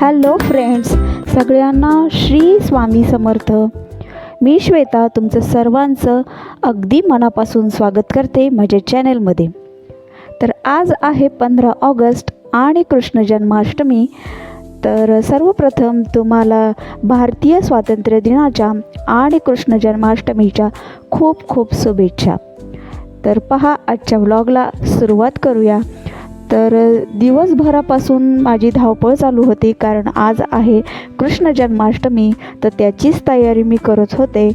Hello friends सगळ्यांना श्री स्वामी समर्थ. मी श्वेता तुमचं सर्वांचं अगदी मनापासून स्वागत करते माझ्या चॅनेलमध्ये. तर आज आहे पंधरा ऑगस्ट आणि कृष्ण जन्माष्टमी. तर सर्वप्रथम तुम्हाला भारतीय स्वातंत्र्य दिनाच्या आणि कृष्ण जन्माष्टमीच्या खूप खूप शुभेच्छा. तर पहा आजच्या व्लॉगला सुरुवात करूया. तर दिवसभरापासून माझी धावपळ चालू होती कारण आज आहे कृष्ण जन्माष्टमी तर त्याचीच तयारी मी करत होते.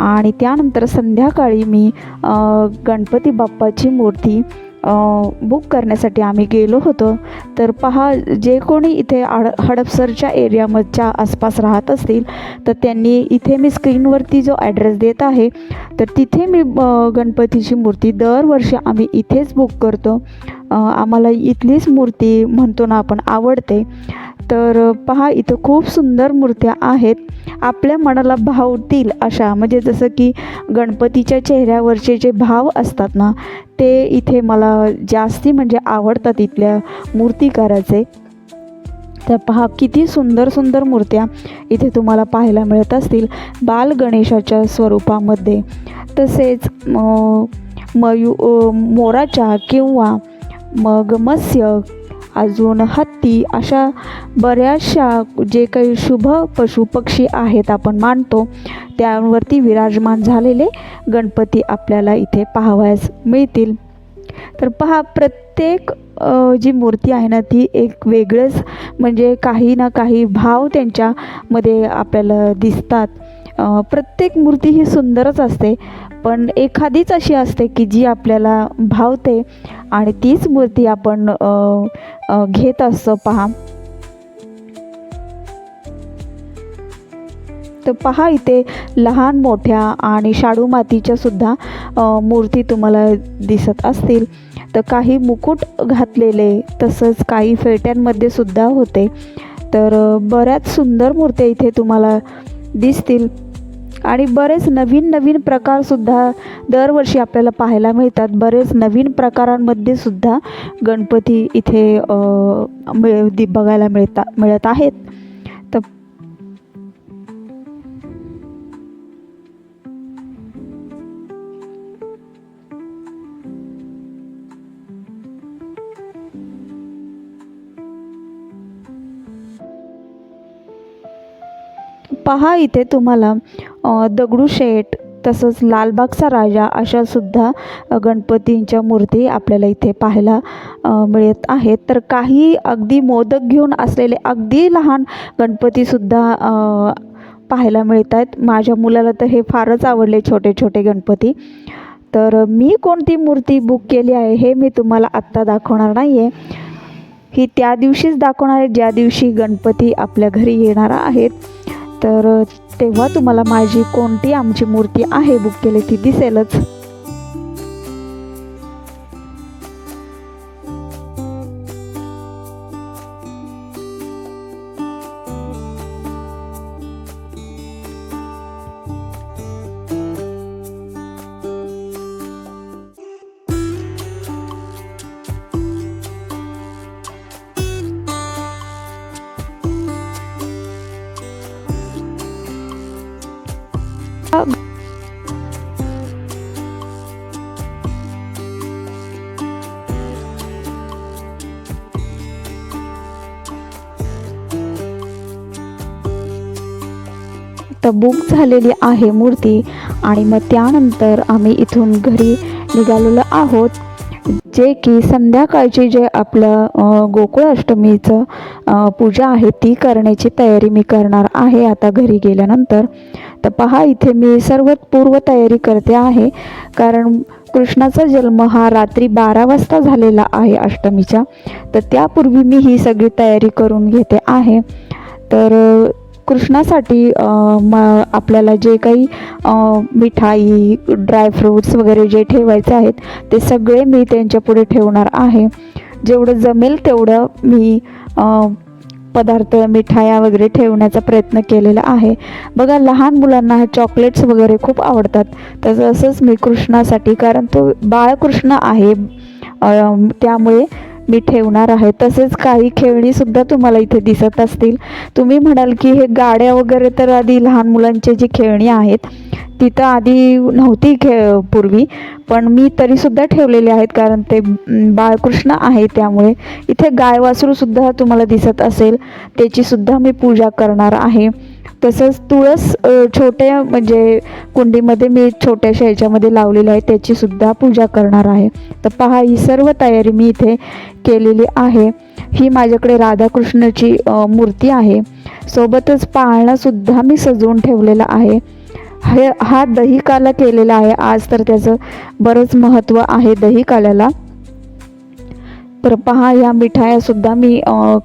आणि त्यानंतर संध्याकाळी मी गणपती बाप्पाची मूर्ती बुक करण्यासाठी आम्ही गेलो होतो. तर पहा जे कोणी इथे आड हडपसरच्या एरियामधच्या आसपास राहत असतील तर त्यांनी इथे मी स्क्रीनवरती जो ॲड्रेस देत आहे तर तिथे मी गणपतीची मूर्ती दरवर्षी आम्ही इथेच बुक करतो. आम्हाला इथलीच मूर्ती म्हणतो ना आपण आवडते. तर पहा इथं खूप सुंदर मूर्त्या आहेत. आपल्या मनाला भावतील अशा. म्हणजे जसं की गणपतीच्या चेहऱ्यावरचे जे भाव असतात ना ते इथे मला जास्ती म्हणजे आवडतात इथल्या मूर्तिकाराचे. तर पहा किती सुंदर सुंदर मूर्त्या इथे तुम्हाला पाहायला मिळत असतील बाल गणेशाच्या स्वरूपामध्ये. तसेच मयू मोराच्या किंवा मग मत्स्य अजून हत्ती अशा बऱ्याचशा जे काही शुभ पशुपक्षी आहेत आपण मानतो त्यावरती विराजमान झालेले गणपती आपल्याला इथे पाहावयास मिळतील. तर पहा प्रत्येक जी मूर्ती आहे ना ती एक वेगळंच म्हणजे काही ना काही भाव त्यांच्यामध्ये आपल्याला दिसतात. प्रत्येक मूर्ती ही सुंदरच असते. पण एखादीच अशी असते की जी आपल्याला भावते आणि तीच मूर्ती आपण घेत असतो. पहा. तर पहा इथे लहान मोठ्या आणि शाडू मातीच्या सुद्धा मूर्ती तुम्हाला दिसत असतील. तर काही मुकुट घातलेले तसंच काही फेट्यांमध्ये सुद्धा होते. तर बऱ्याच सुंदर मूर्त्या इथे तुम्हाला दिसतील. आणि बरेच नवीन नवीन प्रकारसुद्धा दरवर्षी आपल्याला पाहायला मिळतात. बरेच नवीन प्रकारांमध्ये सुद्धा गणपती इथे मिळ दि- बघायला मिळता मिळत आहेत. पहा इथे तुम्हाला दगडूशेठ तसंच लालबागचा राजा अशासुद्धा गणपतींच्या मूर्ती आपल्याला इथे पाहायला मिळत आहेत. तर काही अगदी मोदक घेऊन असलेले अगदी लहान गणपतीसुद्धा पाहायला मिळत आहेत. माझ्या मुलाला तर हे फारच आवडले छोटे छोटे गणपती. तर मी कोणती मूर्ती बुक केली आहे हे मी तुम्हाला आत्ता दाखवणार नाही आहे ही त्या दिवशीच दाखवणार आहे ज्या दिवशी गणपती आपल्या घरी येणार आहेत. तर तेव्हा तुम्हाला माझी कोणती आमची मूर्ती आहे बुक केली ती दिसेलच. तर बुक झालेली आहे मूर्ती आणि मग त्यानंतर आम्ही इथून घरी निघालेलो आहोत. जे की संध्याकाळची जे आपलं गोकुळ अष्टमीचं पूजा आहे ती करण्याची तयारी मी करणार आहे आता घरी गेल्यानंतर. तर पहा इथे मी सर्व पूर्व तयारी करते आहे. कारण कृष्णाचा जन्म हा रात्री बारा वाजता झालेला आहे अष्टमीच्या. तर त्यापूर्वी मी ही सगळी तयारी करून घेते आहे. तर कृष्णासाठी म आपल्याला जे काही मिठाई ड्रायफ्रूट्स वगैरे जे ठेवायचे आहेत ते सगळे मी त्यांच्या पुढे ठेवणार आहे. जेवढं जमेल तेवढं मी पदार्थ मिठाया वगैरे ठेवण्याचा प्रयत्न केलेला आहे. बघा लहान मुलांना चॉकलेट्स वगैरे खूप आवडतात. तर तसंच मी कृष्णासाठी कारण तो बाळकृष्ण आहे. त्यामुळे मी ठेवणार आहे. तसेच काही खेळणीसुद्धा तुम्हाला इथे दिसत असतील. तुम्ही म्हणाल की हे गाड्या वगैरे तर आधी लहान मुलांचे जी खेळणी आहेत तिथं आधी नव्हती खे पूर्वी पण मी तरीसुद्धा ठेवलेले आहेत कारण ते बाळकृष्ण आहे त्यामुळे इथे गाय वासरूसुद्धा तुम्हाला दिसत असेल. त्याचीसुद्धा मी पूजा करणार आहे. तसंच तुळस छोट्या म्हणजे कुंडीमध्ये मी छोट्याशा ह्याच्यामध्ये लावलेलं आहे त्याचीसुद्धा पूजा करणार आहे. तर पहा ही सर्व तयारी मी इथे केलेली आहे. ही माझ्याकडे राधाकृष्णाची मूर्ती आहे. सोबतच पाळणासुद्धा मी सजवून ठेवलेला आहे. हे हा दही काला केलेला आहे. आज तर त्याचं बरंच महत्त्व आहे दही काल्याला तर पहा या मिठायासुद्धा मी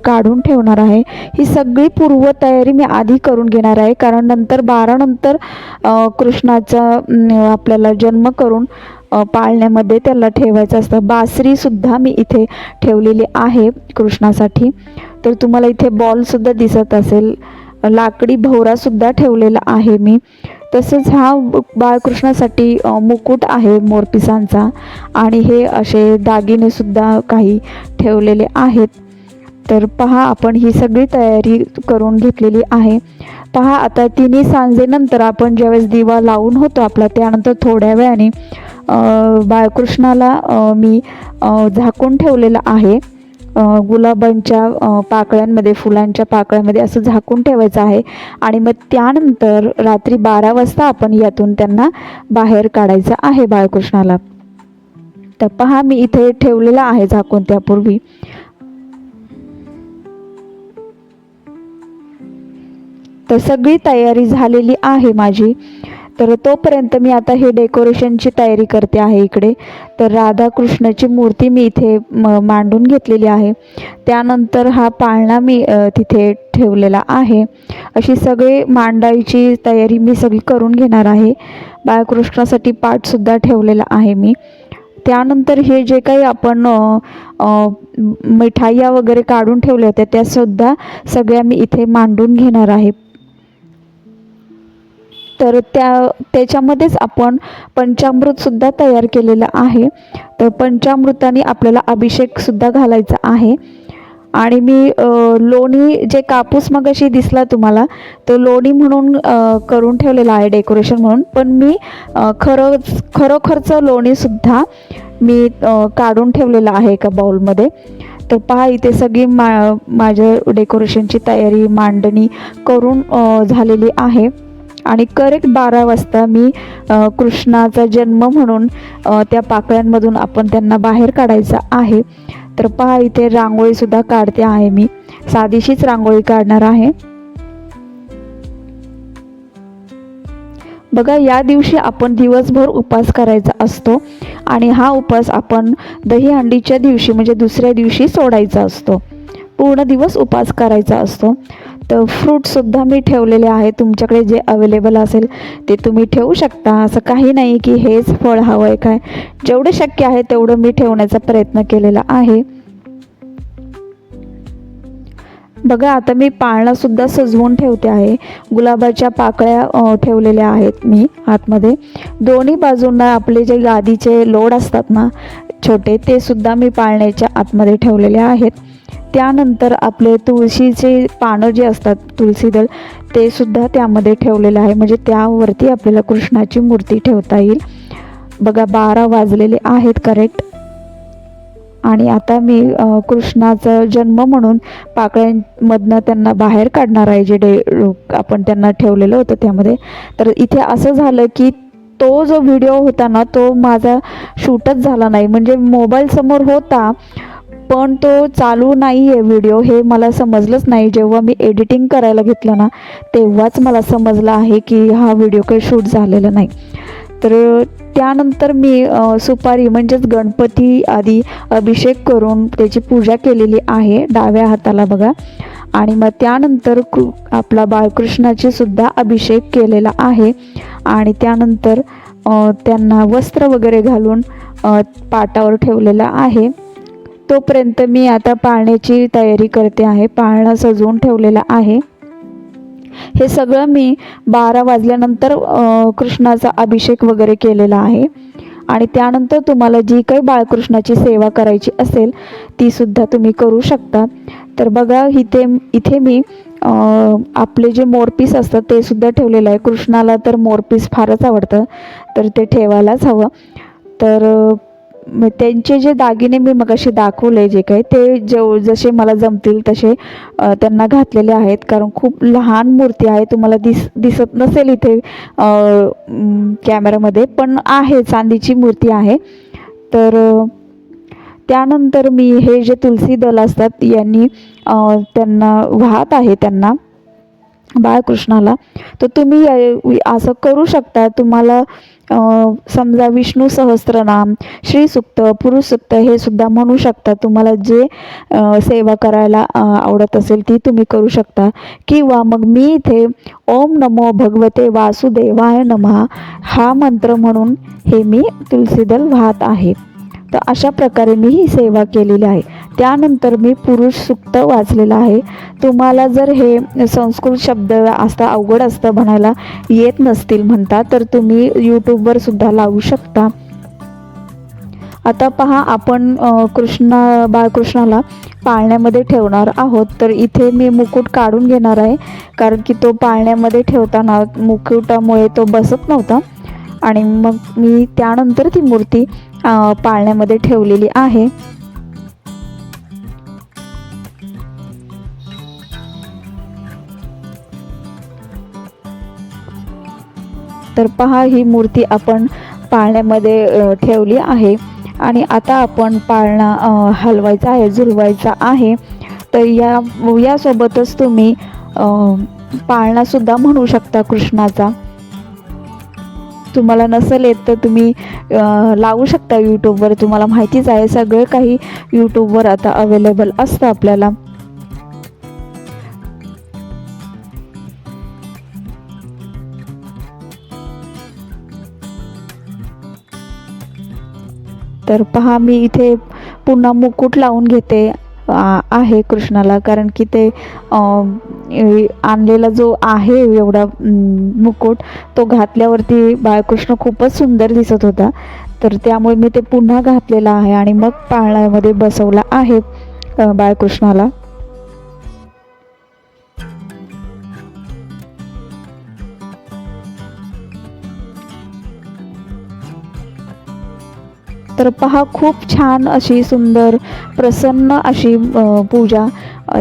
काढून ठेवणार आहे. ही सगळी पूर्वतयारी मी आधी करून घेणार आहे कारण नंतर बारानंतर कृष्णाचा आपल्याला जन्म करून पाळण्यामध्ये त्याला ठेवायचं असतं. बासरीसुद्धा मी इथे ठेवलेली आहे कृष्णासाठी. तर तुम्हाला इथे बॉलसुद्धा दिसत असेल. लाकडी भोवरासुद्धा ठेवलेला आहे मी. तसंच हा बाळकृष्णासाठी मुकुट आहे मोरपिसांचा. आणि हे असे दागिनेसुद्धा काही ठेवलेले आहेत. तर पहा आपण ही सगळी तयारी करून घेतलेली आहे. पहा आता तिन्ही सांजेनंतर आपण ज्यावेळेस दिवा लावून होतो आपला त्यानंतर थोड्या वेळाने बाळकृष्णाला मी झाकून ठेवलेलं आहे. गुलाबांच्या पाकळ्यांमध्ये फुलांच्या पाकळ्यामध्ये असं झाकून ठेवायचं आहे. आणि मग त्यानंतर रात्री बारा वाजता आपण यातून त्यांना बाहेर काढायचं आहे बाळकृष्णाला. तर पहा मी इथे ठेवलेला आहे झाकून त्यापूर्वी. तर सगळी तयारी झालेली आहे माझी. तर तोपर्यंत मी आता हे डेकोरेशनची तयारी करते आहे इकडे. तर राधाकृष्णाची मूर्ती मी इथे म मांडून घेतलेली आहे. त्यानंतर हा पाळणा मी तिथे ठेवलेला आहे. अशी सगळी मांडायची तयारी मी सगळी करून घेणार आहे. बाळकृष्णासाठी पाठसुद्धा ठेवलेला आहे मी. त्यानंतर हे जे काही आपण मिठाया वगैरे काढून ठेवल्या होत्या त्यासुद्धा सगळ्या मी इथे मांडून घेणार आहे. तर त्या त्याच्यामध्येच आपण पंचामृतसुद्धा तयार केलेलं आहे. तर पंचामृताने आपल्याला अभिषेकसुद्धा घालायचा आहे. आणि मी लोणी जे कापूस मगाशी दिसला तुम्हाला तो लोणी म्हणून करून ठेवलेला आहे डेकोरेशन म्हणून. पण मी खरं खरोखरचं लोणीसुद्धा मी काढून ठेवलेलं आहे एका बाउलमध्ये. तर पहा इथे सगळी मा माझ्या डेकोरेशनची तयारी मांडणी करून झालेली आहे. आणि करेक्ट बारा वाजता मी कृष्णाचा जन्म म्हणून त्या पाकळ्यांमधून आपण त्यांना बाहेर काढायचा आहे. तर पहा इथे रांगोळीसुद्धा काढते आहे मी. साधीशीच रांगोळी काढणार आहे. बघा या दिवशी आपण दिवसभर उपास करायचा असतो आणि हा उपास आपण दहीहंडीच्या दिवशी म्हणजे दुसऱ्या दिवशी सोडायचा असतो. पूर्ण दिवस उपास करायचा असतो. तर फ्रूटसुद्धा मी ठेवलेले आहे. तुमच्याकडे जे अवेलेबल असेल ते तुम्ही ठेवू शकता. असं काही नाही की हेच फळ हवं आहे काय. जेवढं शक्य आहे तेवढं मी ठेवण्याचा प्रयत्न केलेला आहे. बघा आता मी पाळणासुद्धा सजवून ठेवते आहे. गुलाबाच्या पाकळ्या ठेवलेल्या आहेत मी आतमध्ये. दोन्ही बाजूंना आपले जे गादीचे लोड असतात ना छोटे ते सुद्धा मी पाळण्याच्या आतमध्ये ठेवलेले आहेत. त्यानंतर आपले तुळशीचे पानं जे असतात तुळशीदल ते सुद्धा त्यामध्ये ठेवलेलं आहे. म्हणजे त्यावरती आपल्याला कृष्णाची मूर्ती ठेवता येईल. बघा बारा वाजलेले आहेत करेक्ट आणि आता मी कृष्णाचा जन्म म्हणून पाकळ्यांमधनं त्यांना बाहेर काढणार आहे जे डे आपण त्यांना ठेवलेलं होतं त्यामध्ये. तर इथे असं झालं की तो जो व्हिडिओ होता ना तो माझा शूटच झाला नाही. म्हणजे मोबाईलसमोर होता पण तो चालू नाही आहे व्हिडिओ हे मला समजलंच नाही. जेव्हा मी एडिटिंग करायला घेतलं ना तेव्हाच मला समजलं आहे की हा व्हिडिओ काही शूट झालेला नाही. तर त्यानंतर मी सुपारी म्हणजेच गणपती आधी अभिषेक करून त्याची पूजा केलेली आहे डाव्या हाताला बघा. आणि मग त्यानंतर कृ आपला बाळकृष्णाची सुद्धा अभिषेक केलेला आहे. आणि त्यानंतर त्यांना वस्त्र वगैरे घालून पाटावर ठेवलेला आहे. तोपर्यंत मी आता पाळण्याची तयारी करते आहे. पाळणं सजवून ठेवलेलं आहे. हे सगळं मी बारा वाजल्यानंतर कृष्णाचा अभिषेक वगैरे केलेला आहे. आणि त्यानंतर तुम्हाला जी काही बाळकृष्णाची सेवा करायची असेल ती सुद्धा तुम्ही करू शकता. तर बघा इथे इथे मी आपले जे मोरपीस असतात ते सुद्धा ठेवलेलं आहे. कृष्णाला तर मोरपीस फारच आवडतं तर ते ठेवायलाच हवं. तर त्यांचे जे दागिने मी मगाशी दाखवले जे काही ते जेव जसे मला जमतील तसे त्यांना घातलेले आहेत. कारण खूप लहान मूर्ती आहे तुम्हाला दिस दिसत नसेल इथे कॅमेऱ्यामध्ये पण आहे चांदीची मूर्ती आहे. तर त्यानंतर मी हे जे तुलसी दल असतात यांनी त्यांना वाहत आहे त्यांना बाळकृष्णाला. तर तुम्ही असं करू शकता. तुम्हाला समजा विष्णू सहस्त्रनाम श्री सुक्त पुरुष सुक्त हे सुद्धा म्हणू शकता. तुम्हाला जे सेवा करायला आवडत असेल ती तुम्ही करू शकता. किंवा मग मी इथे ओम नमो भगवते वासुदेवाय नमः हा मंत्र म्हणून हे मी तुलसीदल वाहत आहे. तर अशा प्रकारे मी ही सेवा केलेली आहे. त्यानंतर मी पुरुष सुक्त वाचलेलं आहे. तुम्हाला जर हे संस्कृत शब्द असता अवघड असतं म्हणायला येत नसतील म्हणता तर तुम्ही यूट्यूबवर सुद्धा लावू शकता. आता पहा आपण कृष्णा बाळकृष्णाला पाळण्यामध्ये ठेवणार आहोत. तर इथे मी मुकुट काढून घेणार आहे कारण की तो पाळण्यामध्ये ठेवताना मुकुटामुळे तो बसत नव्हता. आणि मग मी त्यानंतर ती मूर्ती पाळण्यामध्ये ठेवलेली आहे. तर पहा ही मूर्ती आपण पाळण्यामध्ये ठेवली आहे. आणि आता आपण पाळणा हलवायचा आहे झुलवायचा आहे. तर या यासोबतच तुम्ही पाळणासुद्धा म्हणू शकता कृष्णाचा. तुम्हाला नसेल येत तर तुम्ही लावू शकता यूट्यूबवर तुम्हाला माहितीच आहे सगळं काही यूट्यूबवर आता अवेलेबल असतं आपल्याला. तर पहा मी इथे पुन्हा मुकुट लावून घेते आ- आहे कृष्णाला कारण की ते आणलेला जो आहे एवढा मुकुट तो घातल्यावरती बाळकृष्ण खूपच सुंदर दिसत होता. तर त्यामुळे मी ते पुन्हा घातलेला आहे आणि मग पाळण्यामध्ये बसवला आहे बाळकृष्णाला. तर पहा खूप छान अशी सुंदर प्रसन्न अशी पूजा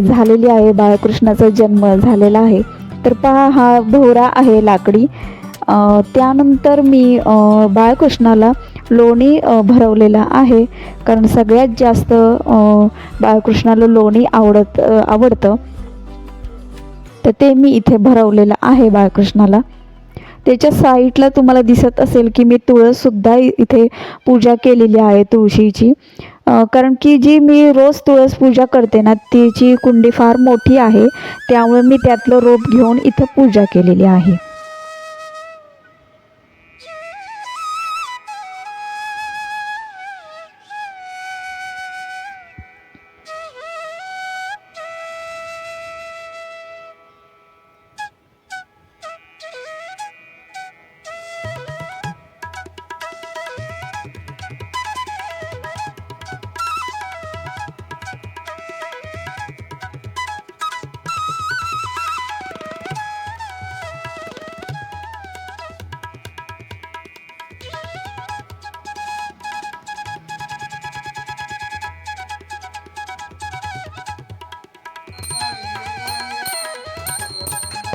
झालेली आहे. बाळकृष्णाचा जन्म झालेला आहे. तर पहा हा भोवरा आहे लाकडी. त्यानंतर मी बाळकृष्णाला लोणी भरवलेला आहे. कारण सगळ्यात जास्त बाळकृष्णाला लोणी आवडत आवडतं. तर ते मी इथे भरवलेलं आहे बाळकृष्णाला. त्याच्या साईडला तुम्हाला दिसत असेल की मी तुळससुद्धा इथे पूजा केलेली आहे तुळशीची. कारण की जी मी रोज तुळस पूजा करते ना तिची कुंडी फार मोठी आहे त्यामुळे मी त्यातलं रोप घेऊन इथं पूजा केलेली आहे.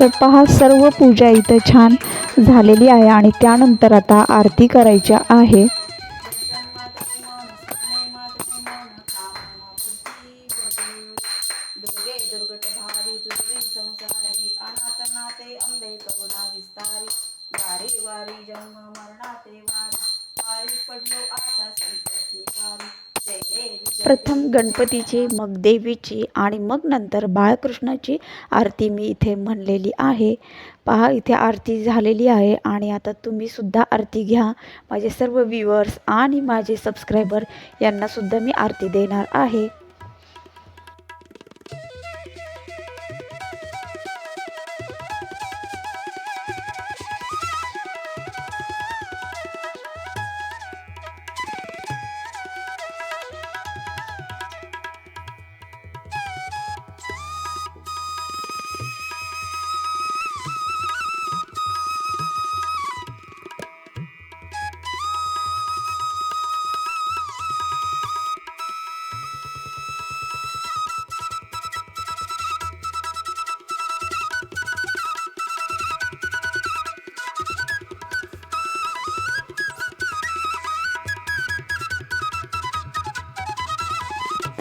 तर पहा सर्व पूजा इथं छान झालेली आहे आणि त्यानंतर आता आरती करायच्या आहे. वारी वारी जन्म मरणाते वारी वारी पडलो आता संकट वारी प्रथम गणपतीची मग देवीची आणि मग नंतर बाळकृष्णाची आरती मी इथे म्हणलेली आहे. पहा इथे आरती झालेली आहे आणि आता तुम्ही सुद्धा आरती घ्या. माझे सर्व व्ह्युअर्स आणि माझे सबस्क्रायबर यांनासुद्धा मी आरती देणार आहे.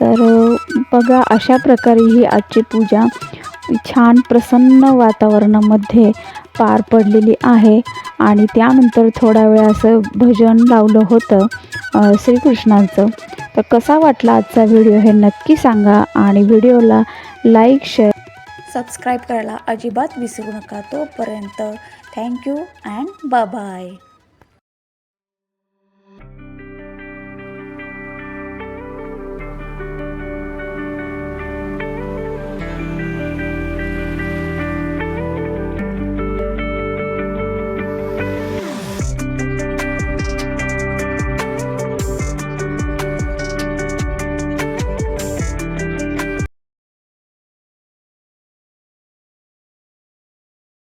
तर बघा अशा प्रकारे ही आजची पूजा छान प्रसन्न वातावरणामध्ये पार पडलेली आहे. आणि त्यानंतर थोडा वेळ असं भजन लावलं होतं श्रीकृष्णांचं. तर कसा वाटला आजचा व्हिडिओ हे नक्की सांगा आणि व्हिडिओला लाईक शेअर सबस्क्राईब करायला अजिबात विसरू नका तोपर्यंत. Thank you and bye.